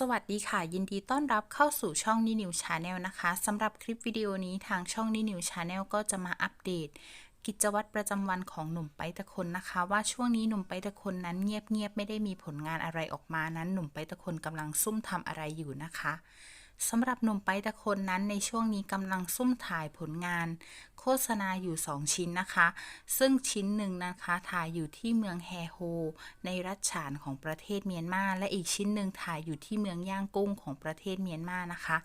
สวัสดีค่ะ ยินดีต้อนรับเข้าสู่ช่องนินิวชาแนลนะคะสำหรับคลิปวิดีโอนี้ทางช่องนินิวชาแนลก็จะมาอัปเดต กิจวัตรประจำวันของหนุ่มไปตะคนนะคะ ว่าช่วงนี้หนุ่มไปตะคนนั้นเงียบๆไม่ได้มีผลงานอะไรออกมานั้น หนุ่มไปตะคนกำลังซุ่มทำอะไรอยู่นะคะ สำหรับหนุ่มไปตะคนนั้นในช่วงนี้กำลังซุ่มถ่ายผลงาน โฆษณาอยู่ 2 ชิ้นนะคะ ซึ่งชิ้นหนึ่งนะคะถ่ายอยู่ที่เมืองแฮโฮ ในรัฐฉานของประเทศเมียนมา และอีกชิ้นหนึ่งถ่ายอยู่ที่เมืองย่างกุ้งของประเทศเมียนมานะคะ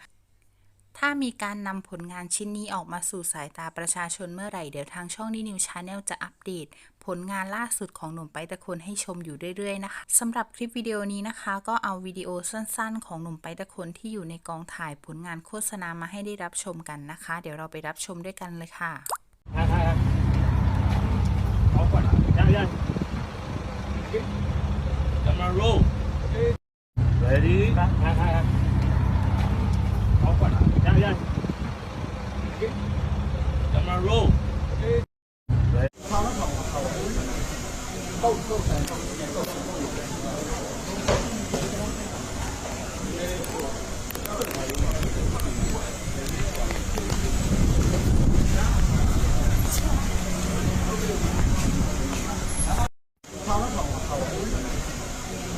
ถ้ามีการนำผลงานชิ้นนี้ออกมาสู่สายตาประชาชนเมื่อไหร่ เดี๋ยวทางช่องนี้นิวชาแนลจะอัปเดต ผลงานล่าสุดของหนุ่มไปตะคนให้ชมอยู่เรื่อยๆนะคะสำหรับคลิปวิดีโอนี้นะคะ ก็เอาวิดีโอสั้นๆ ของหนุ่มไปตะคนที่อยู่ในกองถ่ายผลงานโฆษณามาให้ได้รับชมกันนะคะ เดี๋ยวเราไปรับชมด้วยกันเลยค่ะถ่ายถ่ายเอาก่อนยังยังจะมาโร่ Ready? ถ่าย ถ่ายถ่ายเอาก่อนยังยังจะมา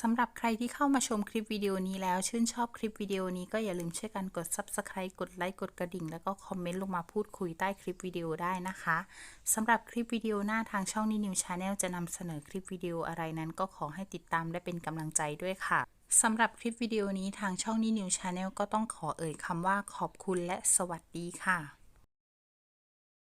สำหรับใครที่เข้ามาชมคลิปวิดีโอนี้แล้ว ชื่นชอบคลิปวิดีโอนี้ก็อย่าลืมช่วยกันกด Subscribe กดไลค์กดกระดิ่ง แล้วก็คอมเมนต์ลงมาพูดคุยใต้คลิปวิดีโอได้นะคะสำหรับคลิปวิดีโอหน้าทางช่องนินิวชาแนลจะนำเสนอคลิปวิดีโออะไรนั้นก็ขอให้ติดตามและเป็นกำลังใจด้วยค่ะสำหรับคลิปวิดีโอนี้ทางช่องนินิวชาแนลก็ต้องขอเอ่ยคำว่าขอบคุณและสวัสดีค่ะ